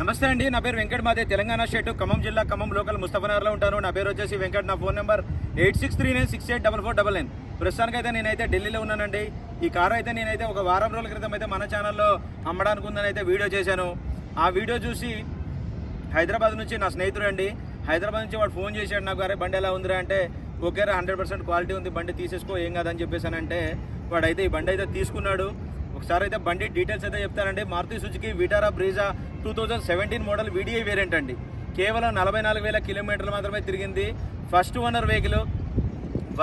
నమస్తే అండి నా పేరు వెంకట్ మాదే తెలంగాణ స్టేట్ ఖమ్మం జిల్లా ఖమ్మం లోకల్ ముస్తఫనగర్లో ఉంటాను. నా పేరు వచ్చేసి వెంకట్ నా phone number eight six three nine six eight double four double nine. ప్రస్తుతానికి అయితే నేనైతే ఢిల్లీలో ఉన్నానండి. ఈ కారు అయితే నేనైతే ఒక వారం రోజుల క్రితం అయితే మన ఛానల్లో అమ్మడానికి ఉందని అయితే వీడియో చేశాను. ఆ వీడియో చూసి హైదరాబాద్ నుంచి నా స్నేహితుడు అండి. హైదరాబాద్ నుంచి వాడు ఫోన్ చేశాడు నాకు అరే బండి ఎలా ఉందిరా? అంటే ఓకే రా హండ్రెడ్ పర్సెంట్ క్వాలిటీ ఉంది బండి తీసేసుకో ఏం కాదని చెప్పేసానంటే వాడైతే ఈ బండి అయితే తీసుకున్నాడు. ఒకసారి అయితే బండి డీటెయిల్స్ అయితే చెప్తానండి. Maruti Suzuki Vitara Brezza two thousand seventeen model VDI variant అండి. కేవలం నలభై నాలుగు వేల కిలోమీటర్లు మాత్రమే తిరిగింది. First owner vehicle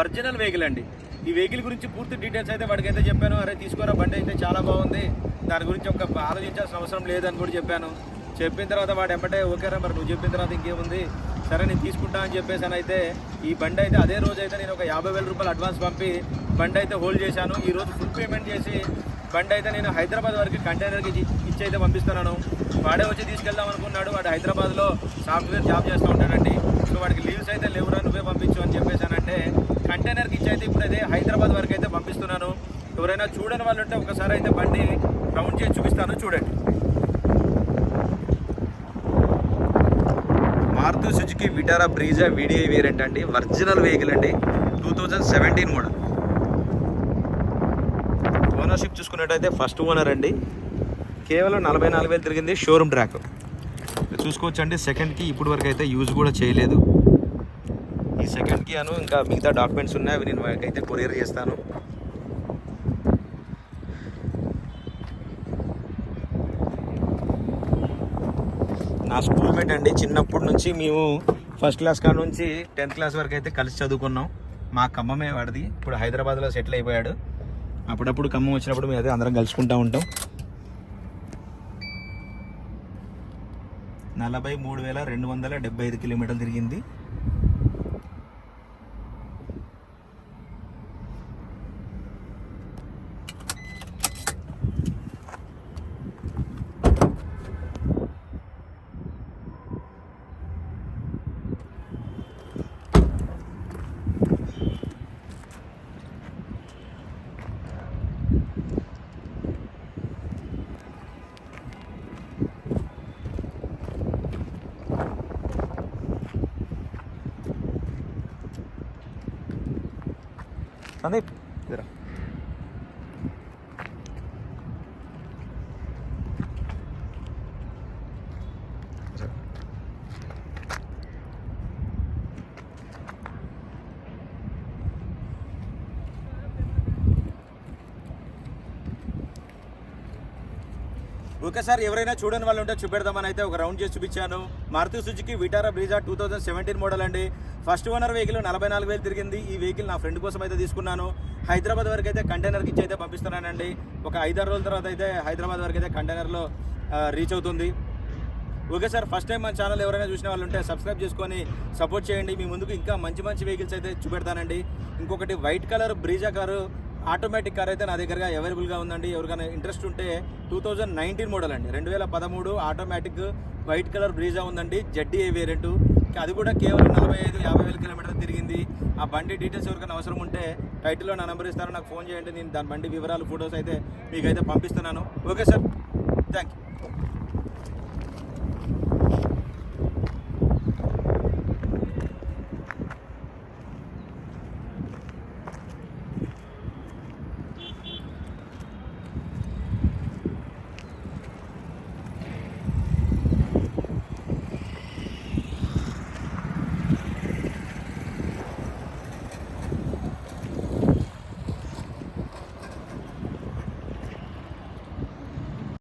original vehicle అండి. ఈ వెహికల్ గురించి పూర్తి డీటెయిల్స్ అయితే వాడికైతే చెప్పాను. అరే తీసుకోరా బండి అయితే చాలా బాగుంది. దాని గురించి ఒక ఆలోచించాల్సిన అవసరం లేదని కూడా చెప్పాను. చెప్పిన తర్వాత వాడు ఎంబటే ఓకేరా మరి నువ్వు చెప్పిన తర్వాత ఇంకేముంది? సరే నేను తీసుకుంటా అని చెప్పేసాను అయితే ఈ బండి అయితే అదే రోజు అయితే నేను ఒక యాభై వేల రూపాయలు అడ్వాన్స్ పంపి బండి అయితే హోల్డ్ చేశాను. ఈరోజు ఫుల్ పేమెంట్ చేసి బండి అయితే నేను హైదరాబాద్ వరకు కంటైనర్కి ఇచ్చి అయితే పంపిస్తున్నాను. వాడే వచ్చి తీసుకెళ్దాం అనుకున్నాడు. వాడు హైదరాబాద్లో సాఫ్ట్వేర్ జాబ్ చేస్తూ ఉంటాడండి. సో వాడికి లీవ్స్ అయితే లేవురా నువ్వే పంపించు అని చెప్పేసానంటే కంటైనర్కి ఇచ్చి అయితే ఇప్పుడు అయితే హైదరాబాద్ వరకు అయితే పంపిస్తున్నాను. ఎవరైనా చూడని వాళ్ళు ఉంటే ఒకసారి అయితే బండి రౌండ్ చేసి చూపిస్తాను. చూడండి. Maruti Suzuki Vitara Brezza VDI variant అండి. ఒరిజినల్ వెహికల్ అండి. Two thousand seventeen model ownership చూసుకున్నట్టయితే ఫస్ట్ ఓనర్ అండి. కేవలం నలభై నాలుగు వేలు తిరిగింది షోరూమ్ ట్రాక్. చూసుకోవచ్చండి సెకండ్కి ఇప్పుడు వరకు అయితే యూజ్ కూడా చేయలేదు. ఈ సెకండ్కి అను ఇంకా మిగతా డాక్యుమెంట్స్ ఉన్నాయి అవి నేను అయితే కొరియర్ చేస్తాను. నా స్కూల్ మేట్ అండి చిన్నప్పటి నుంచి మేము ఫస్ట్ క్లాస్ కాడ నుంచి టెన్త్ క్లాస్ వరకు అయితే కలిసి చదువుకున్నాం. మా ఖమ్మమే వాడిది ఇప్పుడు హైదరాబాద్లో సెటిల్ అయిపోయాడు. అప్పుడప్పుడు ఖమ్మం వచ్చినప్పుడు మేము అదే అందరం కలుసుకుంటూ ఉంటాం. నలభై మూడు వేల రెండు వందల డెబ్బై ఐదు కిలోమీటర్లు తిరిగింది. Attendez. ఓకే సార్ ఎవరైనా చూడని వాళ్ళు ఉంటే చూపెడదామని అయితే ఒక రౌండ్ చేసి చూపించాను. Maruti Suzuki Vitara Brezza two thousand seventeen model అండి. ఫస్ట్ ఓనర్ వెహికల్ నలభై నాలుగు వేలు తిరిగింది. ఈ వెహికల్ నా ఫ్రెండ్ కోసం అయితే తీసుకున్నాను. హైదరాబాద్ వరకు అయితే కంటైనర్కి ఇచ్చి అయితే పంపిస్తున్నానండి. ఒక ఐదారు రోజుల తర్వాత అయితే హైదరాబాద్ వరకు అయితే కంటైనర్లో రీచ్ అవుతుంది. ఓకే సార్ ఫస్ట్ టైం మన ఛానల్ ఎవరైనా చూసిన వాళ్ళు ఉంటే సబ్స్క్రైబ్ చేసుకొని సపోర్ట్ చేయండి. మీ ముందుకు ఇంకా మంచి మంచి వెహికల్స్ అయితే చూపెడతానండి. ఇంకొకటి white colour Brezza car automatic car అయితే నా దగ్గరగా అవైలబుల్గా ఉందండి. ఎవరికైనా ఇంట్రెస్ట్ ఉంటే టూ థౌజండ్ నైన్టీన్ మోడల్ అండి. రెండు వేల పదమూడు ఆటోమేటిక్ వైట్ కలర్ బ్రీజా ఉందండి. ZDA variant. అది కూడా కేవలం నలభై ఐదు యాభై వేల కిలోమీటర్ తిరిగింది. ఆ బండి డీటెయిల్స్ ఎవరికైనా అవసరం ఉంటే టైటిల్లో నా నెంబర్ ఇస్తారో నాకు ఫోన్ చేయండి. నేను దాని బండి వివరాలు ఫొటోస్ అయితే మీకైతే పంపిస్తున్నాను. Okay sir. Thank you